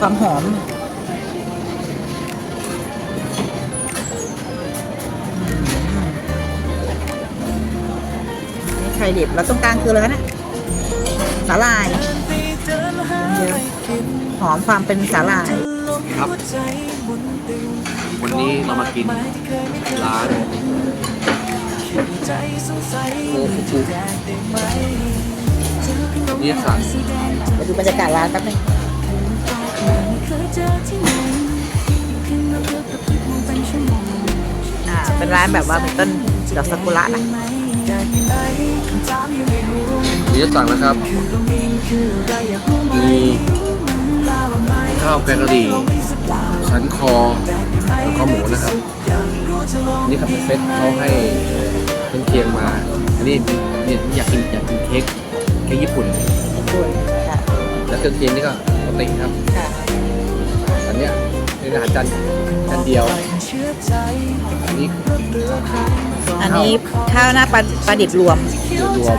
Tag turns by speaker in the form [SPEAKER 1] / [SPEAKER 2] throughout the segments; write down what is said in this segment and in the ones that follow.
[SPEAKER 1] ความหอมนี่ไข่ดิบแล้วตรงกลางคืออะไรนะสาหร่ายเยอะหอมความเป็นสาหร่าย
[SPEAKER 2] ครับ วันนี้เรามากินร้านโคฟุกุนิยสาร
[SPEAKER 1] ไปดูบรรยากาศร้านแป๊บนึง อ่าเป็นร้านแบบว่ามีต้นดอกซากุระนะ
[SPEAKER 2] นิยสารนะครับ มีข้าวแกงกะหรี่สันคอแล้วก็หมูนะครับ นี่ครับเป็นเซตเขาให้เครื่องเคียงมา อันนี้เนี่ยอยากกินอยากกินเค้กเค้กญี่ปุ่น
[SPEAKER 1] ด้วยค่ะ
[SPEAKER 2] แล้วเครื่องเคียงนี่ก็ปก ติครับ
[SPEAKER 1] ค่ะ
[SPEAKER 2] อันเนี้ยเป็นอาหารจานจานเดียว อันนี้
[SPEAKER 1] อันนี้ข้าวหน้าปลาปลาดิบรวม
[SPEAKER 2] รวม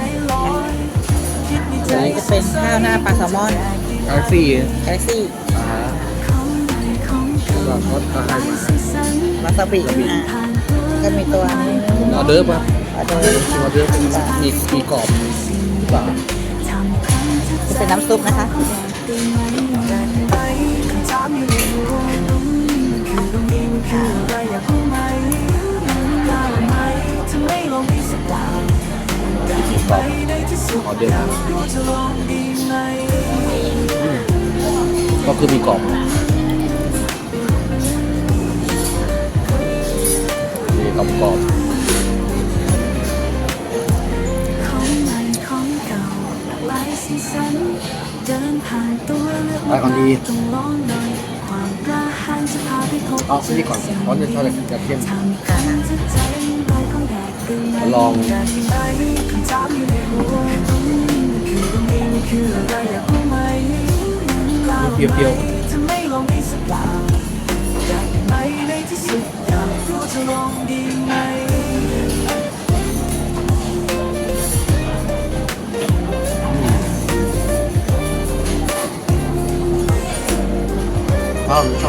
[SPEAKER 1] อันนี้จะเป็นข้าวหน้าปลาแซลมอน
[SPEAKER 2] กาแล็กซี่
[SPEAKER 1] กาแล็กซี่
[SPEAKER 2] อ่าฮะแล้วก็เขาก็ให้มา
[SPEAKER 1] วาซาบิอ่าก็มีตัวนี้
[SPEAKER 2] ออเดิร์ฟครับ
[SPEAKER 1] ออเดอร์
[SPEAKER 2] ออเดิร์ฟเป็นมีมีกรอบหรือเปล่า
[SPEAKER 1] จะเป็นน้ำซุปนะคะ
[SPEAKER 2] มีกร ออเดิร์ก็คือมีกรอบมีกรอบกรอบ
[SPEAKER 3] ไปก่อนดี
[SPEAKER 2] เอาซื้อนี่ก่อนเพราะเนี่ยชอบจะเข้ม
[SPEAKER 1] อ่า
[SPEAKER 2] มาลองเปรี้ยวๆ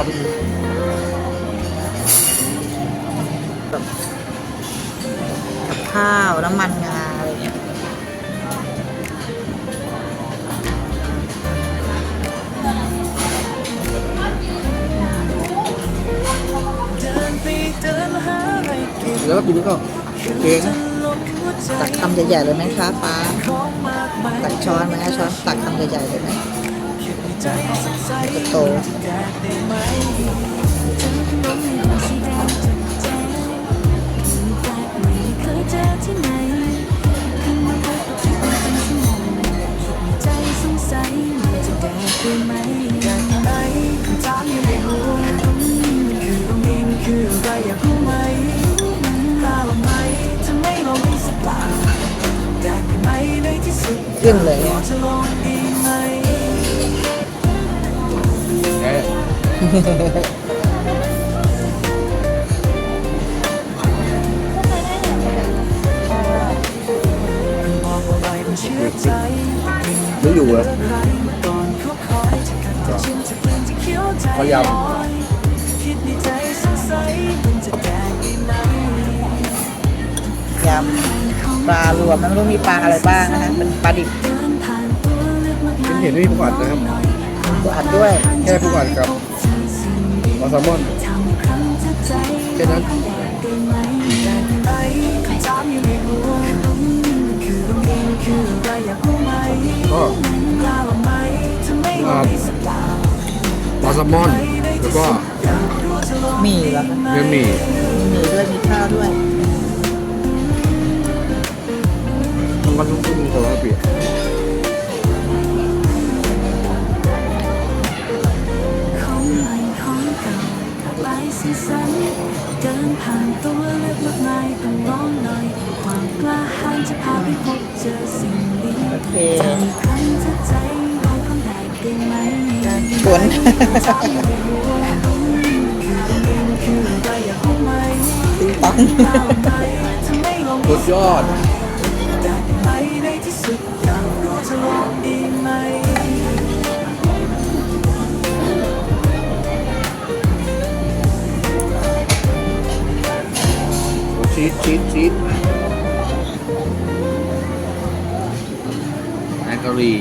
[SPEAKER 2] อ้าวชอบที่สุด
[SPEAKER 1] กับข้าว น้ำมันงาอะไรเงี้ย
[SPEAKER 2] แล้วก็กินแล้วก็โอเคนะ
[SPEAKER 1] ตักคำใหญ่ๆเลยไหมคะป้าตักช้อนไหมช้อนตักคำใหญ่ๆเลยไหม โตขึ้นเลย
[SPEAKER 2] ไม่อยู่เหรอพยายาม
[SPEAKER 1] ยำปลารวมมันไม่รู้มีปลาอะไรบ้างนะคะเป็นปลาดิบ
[SPEAKER 2] เป็นเห็นไม่มีผักนะครับ
[SPEAKER 1] ตัวอัดด้วย
[SPEAKER 2] แค่ผักกับ ปลาแซลมอนแค่นั้นก็อ่าปลาแซลมอนแล้วก็
[SPEAKER 1] หมี่เหรอคะ
[SPEAKER 2] เนื้อหมี่
[SPEAKER 1] มีหมี่ด้วยมีข้าวด้วย
[SPEAKER 2] มันก็ต้องมีโซลาเปียก
[SPEAKER 1] โอเคฝนติ๊งต้ง
[SPEAKER 2] สุดยอดชีสชีสชีส กะรี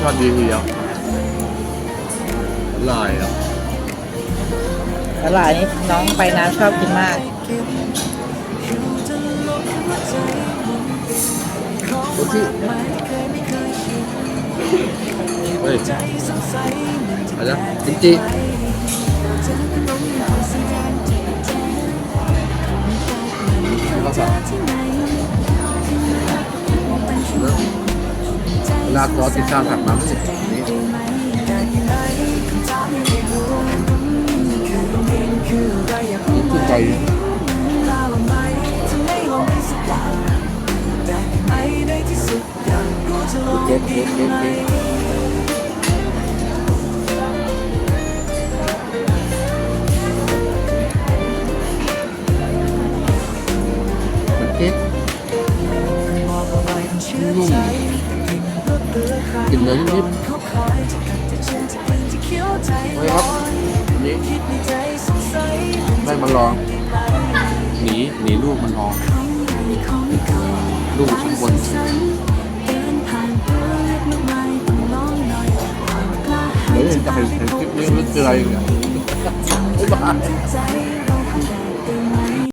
[SPEAKER 2] ชอบดีทีเดียวอร่อยอะ
[SPEAKER 1] สาหร่ายนี่น้องไปน้ำชอบกินมาก
[SPEAKER 2] ดูสิเฮ้ยอะไรนะจิจิ สารเวลาซอติดตามถักมาไม่ กินเนื้อนิดๆเฮ้ยครับนี่ได้มาลองหนีหนีลูกมันลองลูกข้างบนเดี๋ยจะเห็นคลิปนี้มันคืออะไรอย่างเงี้ยบ๊า